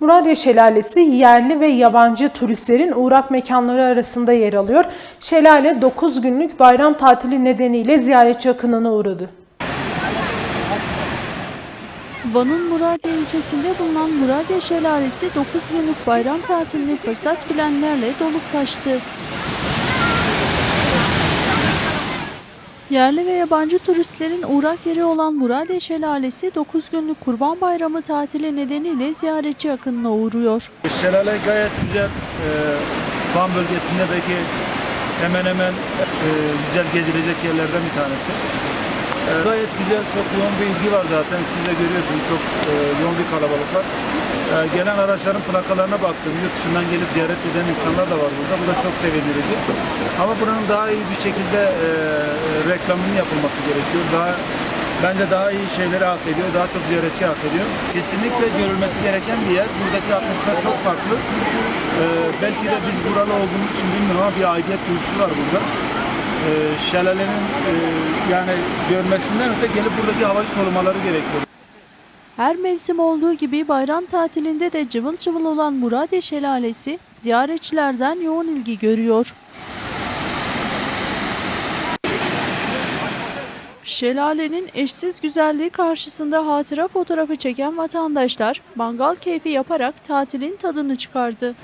Muradiye Şelalesi yerli ve yabancı turistlerin uğrak mekanları arasında yer alıyor. Şelale 9 günlük bayram tatili nedeniyle ziyaretçi akınına uğradı. Van'ın Muradiye ilçesinde bulunan Muradiye Şelalesi 9 günlük bayram tatilini fırsat bilenlerle dolup taştı. Yerli ve yabancı turistlerin uğrak yeri olan Muradiye Şelalesi 9 günlük Kurban Bayramı tatili nedeniyle ziyaretçi akınına uğruyor. Şelale gayet güzel. Ee, Van bölgesinde belki hemen hemen e, güzel gezilecek yerlerden bir tanesi. Ee, gayet güzel, çok yoğun bir ilgi var zaten. Siz de görüyorsunuz çok e, yoğun bir kalabalık var. Ee, gelen araçların plakalarına baktım. Yurt dışından gelip ziyaret eden insanlar da var burada. Bu da çok sevindirici. Ama buranın daha iyi bir şekilde e, reklamının yapılması gerekiyor. Daha Bence daha iyi şeyleri hak ediyor, daha çok ziyaretçi hak ediyor. Kesinlikle görülmesi gereken bir yer. Buradaki atmosfer çok farklı. Ee, belki de biz buralı olduğumuz için bilmiyorum ama bir aidiyet duygusu var burada. Ee, şelalenin e, yani görmesinden öte gelip buradaki havayı solumaları gerekiyor. Her mevsim olduğu gibi bayram tatilinde de cıvıl cıvıl olan Muradiye Şelalesi ziyaretçilerden yoğun ilgi görüyor. Şelalenin eşsiz güzelliği karşısında hatıra fotoğrafı çeken vatandaşlar mangal keyfi yaparak tatilin tadını çıkardı.